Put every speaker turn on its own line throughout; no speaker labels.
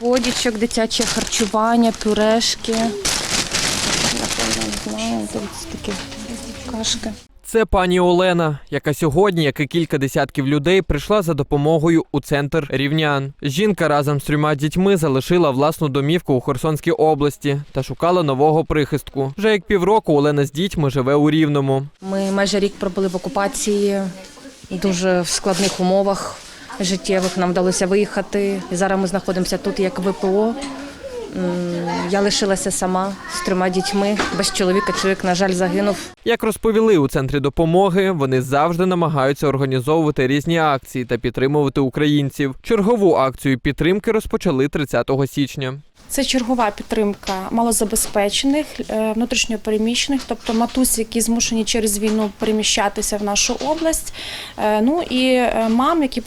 Водічок, дитяче харчування, пюрешки. Напевно, не знаю, тут такі кашки.
Це пані Олена, яка сьогодні, як і кілька десятків людей, прийшла за допомогою у центр рівнян. Жінка разом з трьома дітьми залишила власну домівку у Херсонській області та шукала нового прихистку. Вже як півроку Олена з дітьми живе у Рівному.
Ми майже рік пробули в окупації, дуже в складних умовах життєвих. Нам вдалося виїхати. І зараз ми знаходимося тут як ВПО. Я лишилася сама з трьома дітьми. Без чоловіка чоловік, на жаль, загинув.
Як розповіли у центрі допомоги, вони завжди намагаються організовувати різні акції та підтримувати українців. Чергову акцію підтримки розпочали 30 січня.
Це чергова підтримка малозабезпечених, е, внутрішньопереміщених, тобто матусь, які змушені через війну переміщатися в нашу область. е, Ну і е, мам, які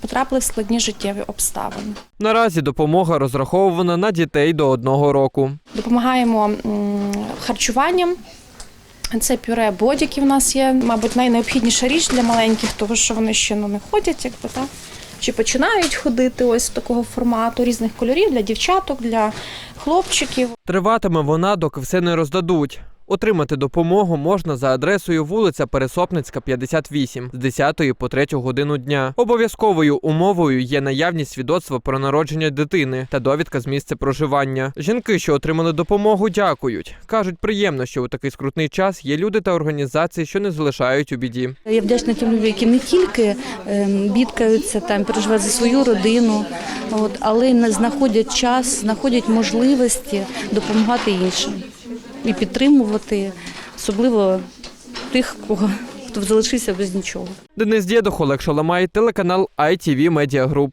потрапили в складні життєві обставини.
Наразі допомога розрахована на дітей до одного року.
Допомагаємо харчуванням. Це пюре бодіки в нас є, мабуть, найнеобхідніша річ для маленьких, тому що вони ще ну, не ходять, якби так. Чи починають ходити ось такого формату різних кольорів для дівчаток, для хлопчиків.
Триватиме вона, доки все не роздадуть. Отримати допомогу можна за адресою вулиця Пересопницька, 58, з 10 по 3 годину дня. Обов'язковою умовою є наявність свідоцтва про народження дитини та довідка з місця проживання. Жінки, що отримали допомогу, дякують. кажуть, приємно, що у такий скрутний час є люди та організації, що не залишають у біді.
Я вдячна тим людям, які не тільки ем, бідкаються там, переживають за свою родину, от, але не знаходять час, знаходять можливості допомагати іншим і підтримувати, особливо тих, кого хто залишився без нічого.
Денис Дєдох, Олег Шаламай, телеканал ITV Media Group.